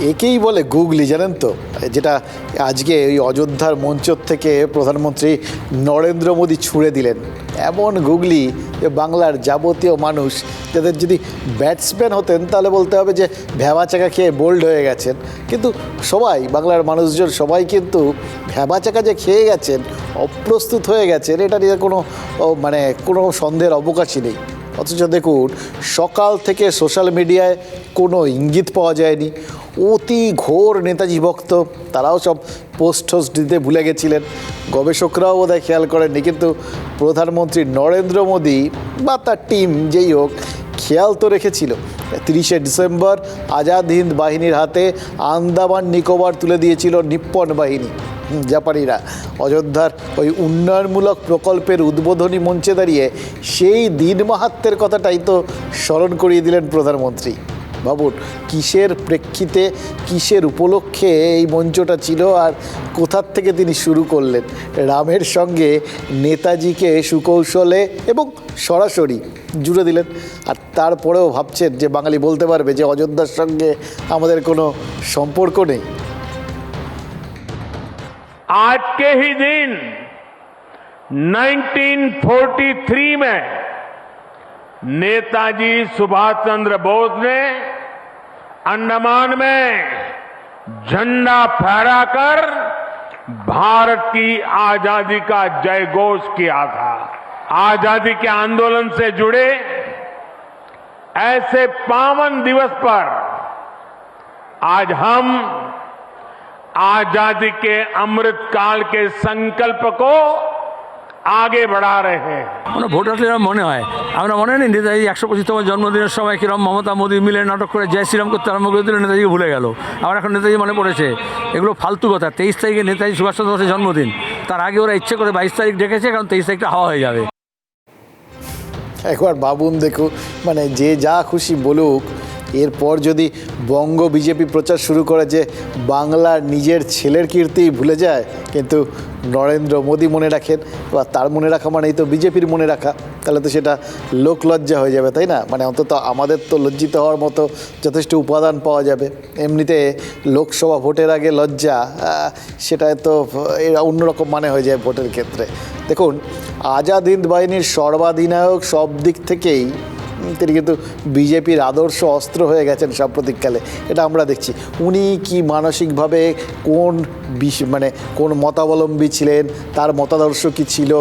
একেই বলে গুগলি, জানেন তো? যেটা আজকে ওই অযোধ্যার মঞ্চ থেকে প্রধানমন্ত্রী নরেন্দ্র মোদী ছুঁড়ে দিলেন। এমন গুগলি যে বাংলার যাবতীয় মানুষ যাদের যদি ব্যাটসম্যান হতেন, তাহলে বলতে হবে যে ভ্যাবা চাকা খেয়ে বোল্ড হয়ে গেছেন। কিন্তু সবাই, বাংলার মানুষজন সবাই কিন্তু ভ্যাবা চাকা যে খেয়ে গেছেন, অপ্রস্তুত হয়ে গেছেন, এটা নিয়ে কোনো মানে কোনো সন্দেহের অবকাশই নেই। অথচ দেখুন, সকাল থেকে সোশ্যাল মিডিয়ায় কোনো ইঙ্গিত পাওয়া যায়নি। অতি ঘোর নেতাজি ভক্ত, তারাও সব পোস্ট টোস্ট দিতে ভুলে গেছিলেন। গবেষকরাও বোধহয় খেয়াল করেননি, কিন্তু প্রধানমন্ত্রী নরেন্দ্র মোদী বা তার টিম যেই হোক, খেয়াল তো রেখেছিল। তিরিশে ডিসেম্বর আজাদ হিন্দ বাহিনীর হাতে আন্দামান নিকোবর তুলে দিয়েছিল নিপ্পন বাহিনী। জাপানিরা। অযোধ্যার ওই উন্নয়নমূলক প্রকল্পের উদ্বোধনী মঞ্চে দাঁড়িয়ে সেই দিন মাহাত্মের কথাটাই তো স্মরণ করিয়ে দিলেন প্রধানমন্ত্রী। ভাবুন কিসের প্রেক্ষিতে কিসের উপলক্ষে এই মঞ্চটা ছিল আর কোথার থেকে তিনি শুরু করলেন রামের সঙ্গে নেতাজিকে সুকৌশলে এবং সরাসরি জুড়ে দিলেন আর তারপরেও ভাবছেন যে বাঙালি বলতে পারবে যে অযোধ্যার সঙ্গে আমাদের কোনো সম্পর্ক নেই आज के ही दिन 1943 में नेताजी सुभाष चंद्र बोस ने अंडमान में झंडा फहराकर भारत की आज़ादी का जय घोष किया था। आज़ादी के आंदोलन से जुड़े ऐसे पावन दिवस पर आज हम आज़ादी के अमृत काल के संकल्प को আগে বাড়া রে আমরা ভোট আসলে মনে হয়। আমরা মনে নেই নেতাজি একশো পঁচিশতম জন্মদিনের সময় কিরম মমতা মোদী মিলে নাটক করে জয় শ্রীরাম করতে আরম্ভ করে দিল নেতাজিকে ভুলে গেল। আবার এখন নেতাজি মনে পড়েছে এগুলো ফালতু কথা। তেইশ তারিখে নেতাজি সুভাষচন্দ্র বসের জন্মদিন। তার আগে ওরা ইচ্ছে করে বাইশ তারিখ ডেকেছে কারণ তেইশ তারিখটা হাওয়া হয়ে যাবে। একবার বাবুন দেখো মানে যে যা খুশি বলুক এরপর যদি বঙ্গ বিজেপি প্রচার শুরু করে যে বাংলার নিজের ছেলের কীর্তি ভুলে যায় কিন্তু নরেন্দ্র মোদী মনে রাখেন বা তার মনে রাখা মানেই তো বিজেপির মনে রাখা, তাহলে তো সেটা লোক লজ্জা হয়ে যাবে, তাই না? মানে অন্তত আমাদের তো লজ্জিত হওয়ার মতো যথেষ্ট উপাদান পাওয়া যাবে। এমনিতে লোকসভা ভোটের আগে লজ্জা সেটায় তো এরা অন্যরকম মানে হয়ে যায় ভোটের ক্ষেত্রে। দেখুন, আজাদ হিন্দ বাহিনীর সর্বাধিনায়ক সব দিক থেকেই তিনি কিন্তু বিজেপির আদর্শ অস্ত্র হয়ে গেছেন সাম্প্রতিককালে এটা আমরা দেখছি। উনি কি মানসিকভাবে কোন বিষ মানে কোন মতাবলম্বী ছিলেন? তার মতাদর্শ কি ছিল?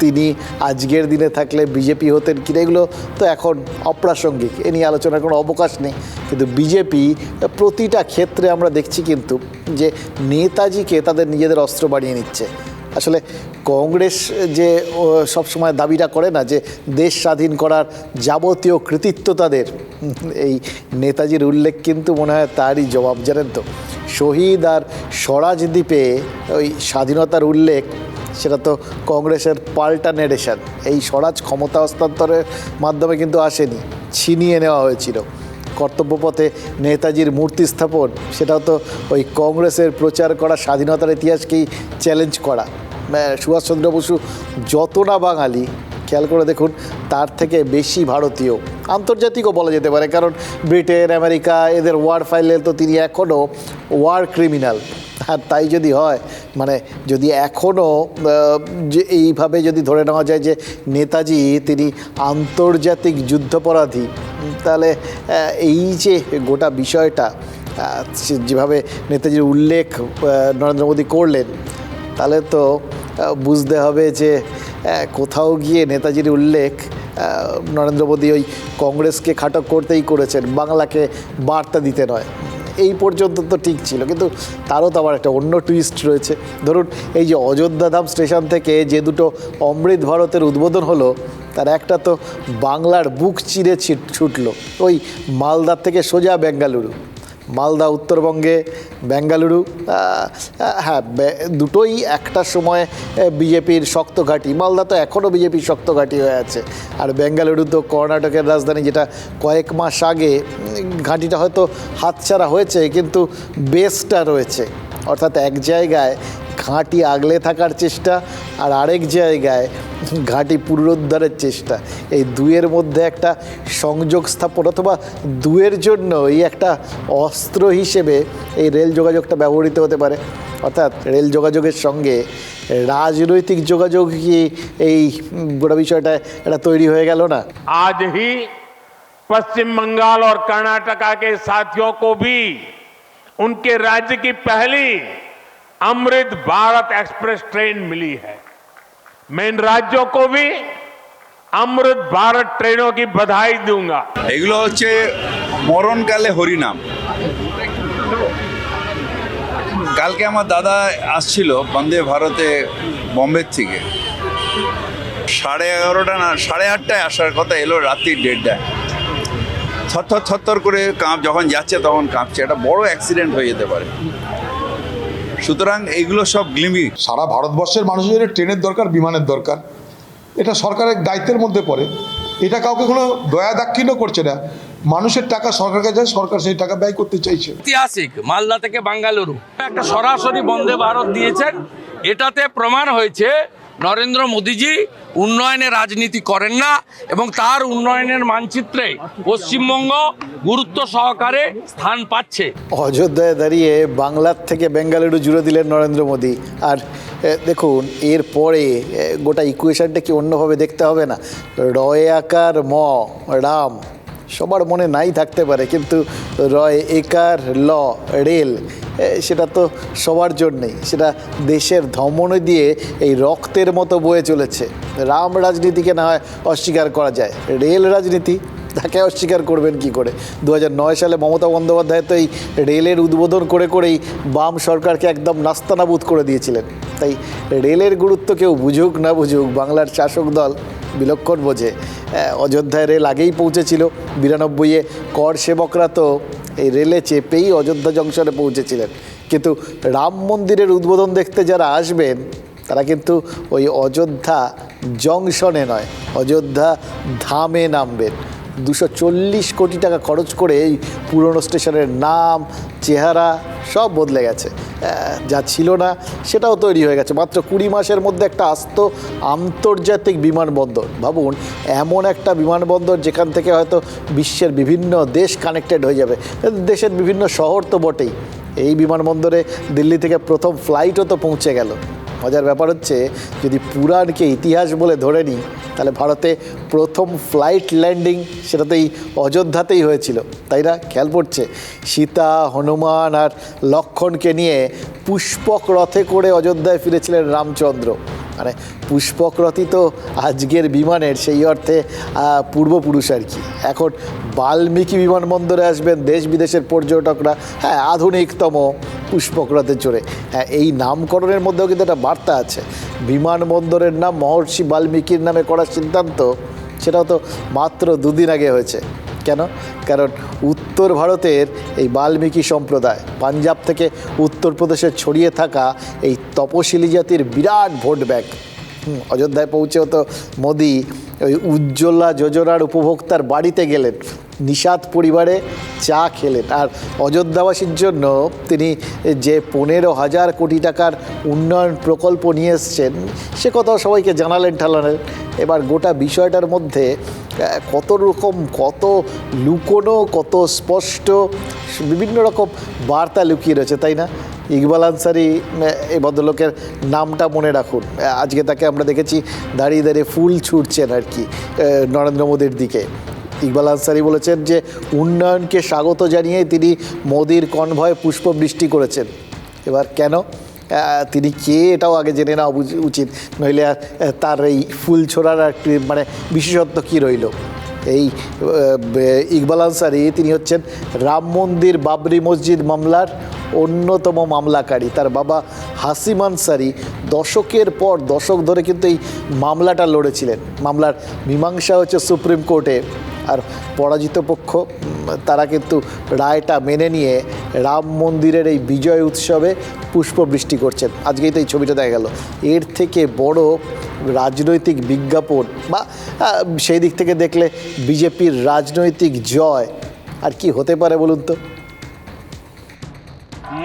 তিনি আজকের দিনে থাকলে বিজেপি হতেন কিনা? এগুলো তো এখন অপ্রাসঙ্গিক। এ নিয়ে আলোচনার কোনো অবকাশ নেই। কিন্তু বিজেপি প্রতিটা ক্ষেত্রে আমরা দেখছি কিন্তু যে নেতাজিকে তাদের নিজেদের অস্ত্র বানিয়ে নিচ্ছে। আসলে কংগ্রেস যে সবসময় দাবিটা করে না যে, দেশ স্বাধীন করার যাবতীয় কৃতিত্ব তাদের, এই নেতাজির উল্লেখ কিন্তু মনে হয় তারই জবাব, জানেন তো? শহীদ আর স্বরাজ দ্বীপে ওই স্বাধীনতার উল্লেখ, সেটা তো কংগ্রেসের পাল্টা নেডেশন এই স্বরাজ ক্ষমতা হস্তান্তরের মাধ্যমে কিন্তু আসেনি, ছিনিয়ে নেওয়া হয়েছিল। কর্তব্যপথে নেতাজির মূর্তি স্থাপন, সেটাও তো ওই কংগ্রেসের প্রচার করা, স্বাধীনতার ইতিহাসকেই চ্যালেঞ্জ করা। সুভাষচন্দ্র বসু যত না বাঙালি, খেয়াল করে দেখুন, তার থেকে বেশি ভারতীয়। আন্তর্জাতিকও বলা যেতে পারে, কারণ ব্রিটেন, আমেরিকা, এদের ওয়ার ফাইলে তো তিনি এখনও ওয়ার ক্রিমিনাল। আর তাই যদি হয় মানে যদি এখনও যে এইভাবে যদি ধরে নেওয়া যায় যে নেতাজি তিনি আন্তর্জাতিক যুদ্ধাপরাধী তাহলে এই যে গোটা বিষয়টা যেভাবে নেতাজির উল্লেখ নরেন্দ্র মোদী করলেন, তাহলে তো বুঝতে হবে যে কোথাও গিয়ে নেতাজির উল্লেখ নরেন্দ্র মোদী ওই কংগ্রেসকে খাটক করতেই করেছেন, বাংলাকে বার্তা দিতে নয়। এই পর্যন্ত তো ঠিক ছিল, কিন্তু তারও তো আবার একটা অন্য টুইস্ট রয়েছে। ধরুন, এই যে অযোধ্যা ধাম স্টেশন থেকে যে দুটো অমৃত ভারতের উদ্বোধন হলো তার একটা তো বাংলার বুক চিরে ছিট ছুটলো, ওই মালদার থেকে সোজা বেঙ্গালুরু। মালদা উত্তরবঙ্গে বেঙ্গালুরু হ্যাঁ দুটোই একটা সময় বিজেপির শক্ত ঘাঁটি। মালদা তো এখনও বিজেপির শক্ত ঘাঁটি হয়ে আছে। আর বেঙ্গালুরু তো কর্ণাটকের রাজধানী যেটা কয়েক মাস আগে ঘাঁটিটা হয়তো হাতছাড়া হয়েছে, কিন্তু বেসটা রয়েছে। অর্থাৎ এক জায়গায় ঘাঁটি আগলে থাকার চেষ্টা আর আরেক জায়গায় ঘাঁটি পুনরুদ্ধারের চেষ্টা এই দুয়ের মধ্যে একটা সংযোগ স্থাপন অথবা দুয়ের জন্য এই একটা অস্ত্র হিসেবে এই রেল যোগাযোগটা ব্যবহৃত হতে পারে অর্থাৎ রেল যোগাযোগের সঙ্গে রাজনৈতিক যোগাযোগ কি এই উম, গোটা বিষয়টা এটা তৈরি হয়ে গেল না आज ही पश्चिम बंगाल और कर्नाटका के साथियों को भी उनके राज्य की पहली अमृत भारत एक्सप्रेस ट्रेन मिली है मैं इन राज्यों को भी अमृत भारत ट्रेनों की बधाई दूंगा এগুলো হচ্ছে মরণকালে হরিনাম কালকে আমার দাদা আসছিল বন্দে ভারতে বম্বে থেকে সাড়ে এগারোটা না সাড়ে আটটায় আসার কথা এলো রাত্রি দেড়টায় থরথর থরথর করে কাঁপ যখন যাচ্ছে তখন কাঁপছে একটা বড় অ্যাক্সিডেন্ট হয়ে যেতে পারে সুতরাং এগুলো সব গ্লিমি। সারা ভারতবর্ষের মানুষের ট্রেনের দরকার বিমানের দরকার। এটা সরকারের দায়িত্বের মধ্যে পড়ে। এটা কাউকে কোনো দয়া দাক্ষিণ্য করছে না। মানুষের টাকা সরকারকে কাছে যায়, সরকার সেই টাকা ব্যয় করতে চাইছে। ঐতিহাসিক মালদা থেকে বাঙ্গালুরু। একটা সরাসরি বন্দে ভারত দিয়েছেন। এটাতে প্রমাণ হয়েছে নরেন্দ্র মোদীজি উন্নয়নের রাজনীতি করেন না এবং তার উন্নয়নের মানচিত্রে পশ্চিমবঙ্গ গুরুত্ব সহকারে স্থান পাচ্ছে। অযোধ্যায় দাঁড়িয়ে বাংলার থেকে বেঙ্গালুরু জুড়ে দিলেন নরেন্দ্র মোদী। আর দেখুন এরপরে এ, গোটা ইকুয়েশনটা কি অন্যভাবে দেখতে হবে না? রয় আকার ম রাম সবার মনে নাই থাকতে পারে কিন্তু রয় একার ল রেল সেটা তো সবার জন্যেই। সেটা দেশের ধমনে দিয়ে এই রক্তের মতো বয়ে চলেছে। রাম রাজনীতিকে না হয় অস্বীকার করা যায়। রেল রাজনীতি, তাকে অস্বীকার করবেন কি করে? দু সালে মমতা বন্দ্যোপাধ্যায় তো এই রেলের উদ্বোধন করে করেই বাম সরকারকে একদম নাস্তানাবুদ করে দিয়েছিলেন। তাই রেলের গুরুত্ব কেউ বুঝুক না বুঝুক, বাংলার শাসক দল বিলক্ষণ বোঝে। অযোধ্যায় রেল আগেই পৌঁছেছিল। বিরানব্বইয়ে কর সেবকরা তো এই রেলে চেপেই অযোধ্যা জংশনে পৌঁছেছিলেন। কিন্তু রাম মন্দিরের উদ্বোধন দেখতে যারা আসবেন, তারা কিন্তু ওই অযোধ্যা জংশনে নয়, অযোধ্যা ধামে নামবেন। দুশো চল্লিশ কোটি টাকা খরচ করে এই পুরনো স্টেশনের নাম, চেহারা সব বদলে গেছে। যা ছিল না, সেটাও তৈরি হয়ে গেছে। মাত্র কুড়ি মাসের মধ্যে একটা আস্ত আন্তর্জাতিক বিমানবন্দর। ভাবুন, এমন একটা বিমানবন্দর যেখান থেকে হয়তো বিশ্বের বিভিন্ন দেশ কানেক্টেড হয়ে যাবে। দেশের বিভিন্ন শহর তো বটেই। এই বিমানবন্দরে দিল্লি থেকে প্রথম ফ্লাইটও তো পৌঁছে গেল। মজার ব্যাপার হচ্ছে, যদি পুরাণকে ইতিহাস বলে ধরে নিই, তাহলে ভারতে প্রথম ফ্লাইট ল্যান্ডিং সেটা তো এই অযোধ্যাতেই হয়েছিল। তাই না? খেয়াল পড়ছে? সীতা, হনুমান আর লক্ষণকে নিয়ে পুষ্পক রথে করে অযোধ্যায় ফিরেছিলেন রামচন্দ্র। মানে পুষ্পক রথই তো আজকের বিমানের, সেই অর্থে পূর্বপুরুষ আর কি। এখন বাল্মীকি বিমানবন্দরে আসবেন দেশ বিদেশের পর্যটকরা। হ্যাঁ আধুনিকতম পুষ্পক রথে চড়ে। হ্যাঁ এই নামকরণের মধ্যেও কিন্তু একটা বার্তা আছে। বিমানবন্দরের নাম মহর্ষি বাল্মীকির নামে করার সিদ্ধান্ত, সেটাও তো মাত্র দুদিন আগে হয়েছে। কেন? কারণ উত্তর ভারতের এই বাল্মীকি সম্প্রদায়, পাঞ্জাব থেকে উত্তরপ্রদেশে ছড়িয়ে থাকা এই তপশিলি জাতির বিরাট ভোট ব্যাংক। অযোধ্যায় পৌঁছেও তো মোদি ওই উজ্জ্বলা যোজনার উপভোক্তার বাড়িতে গেলেন। নিষাদ পরিবারে চা খেলেন। আর অযোধ্যাবাসীর জন্য তিনি যে পনেরো হাজার কোটি টাকার উন্নয়ন প্রকল্প নিয়ে এসছেন, সে কথাও সবাইকে জানালেন, ঠালালেন। এবার গোটা বিষয়টার মধ্যে কত রকম, কত লুকোনো, কত স্পষ্ট, বিভিন্ন রকম বার্তা লুকিয়ে রয়েছে, তাই না? ইকবাল আনসারি এই ভদ্রলোকের নামটা মনে রাখুন। আজকে তাকে আমরা দেখেছি, দাঁড়িয়ে দাঁড়িয়ে ফুল ছুটছেন আর কি নরেন্দ্র মোদীর দিকে। ইকবাল আনসারি বলেছেন যে উন্নয়নকে স্বাগত জানিয়ে তিনি মোদির কনভয়ে পুষ্পবৃষ্টি করেছেন। এবার কেন? তিনি কে এটাও আগে জেনে নেওয়া উচিত নইলে তার এই ফুল ছোড়ার একটি মানে বিশেষত্ব কী রইল? এই ইকবাল আনসারি, তিনি হচ্ছেন রাম মন্দির বাবরি মসজিদ মামলার অন্যতম মামলাকারী। তার বাবা হাসিম আনসারি দশকের পর দশক ধরে কিন্তু এই মামলাটা লড়েছিলেন। মামলার মীমাংসা হচ্ছে সুপ্রিম কোর্টে। আর পরাজিত পক্ষ তারা কিন্তু রায়টা মেনে নিয়ে রাম মন্দিরের এই বিজয় উৎসবে পুষ্পবৃষ্টি করছেন। আজকেই তো এই ছবিটা দেখা গেল। এর থেকে বড় রাজনৈতিক বিজ্ঞাপন বা সেই দিক থেকে দেখলে বিজেপির রাজনৈতিক জয়। আর কি হতে পারে বলুন তো?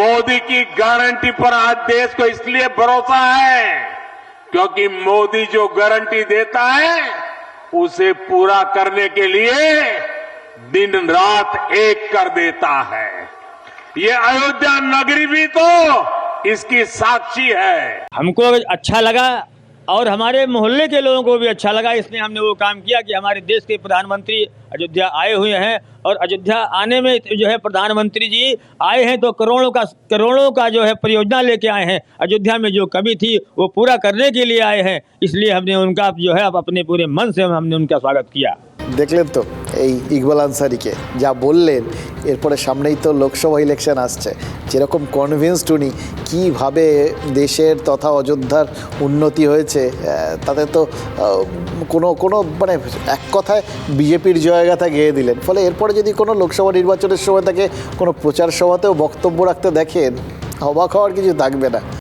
मोदी की गारंटी पर आज देश को इसलिए भरोसा है क्योंकि मोदी जो गारंटी देता है, उसे पूरा करने के लिए दिन रात एक कर देता है। ये अयोध्या नगरी भी तो इसकी साक्षी है। हमको अच्छा लगा और हमारे मोहल्ले के लोगों को भी अच्छा लगा। इसलिए हमने वो काम किया कि हमारे देश के प्रधानमंत्री अयोध्या आए हुए हैं और अयोध्या आने में जो है प्रधानमंत्री जी आए हैं तो करोड़ों का करोड़ों का जो है परियोजना लेके आए हैं। अयोध्या में जो कमी थी वो पूरा करने के लिए आए हैं। इसलिए हमने उनका जो है अपने पूरे मन से हमने उनका स्वागत किया। দেখলেন তো? এই ইকবাল আনসারিকে। যা বললেন, এরপরে সামনেই তো লোকসভা ইলেকশন আসছে। যেরকম কনভিন্সড উনি, কীভাবে দেশের তথা অযোধ্যার উন্নতি হয়েছে তাতে তো কোনো কোনো মানে এক কথায় বিজেপির জয়গাথা গেয়ে দিলেন। ফলে এরপরে যদি কোনো লোকসভা নির্বাচনের সময় তাকে কোনো প্রচার সভাতেও বক্তব্য রাখতে দেখেন, অবাক হওয়ার কিছু থাকবে না।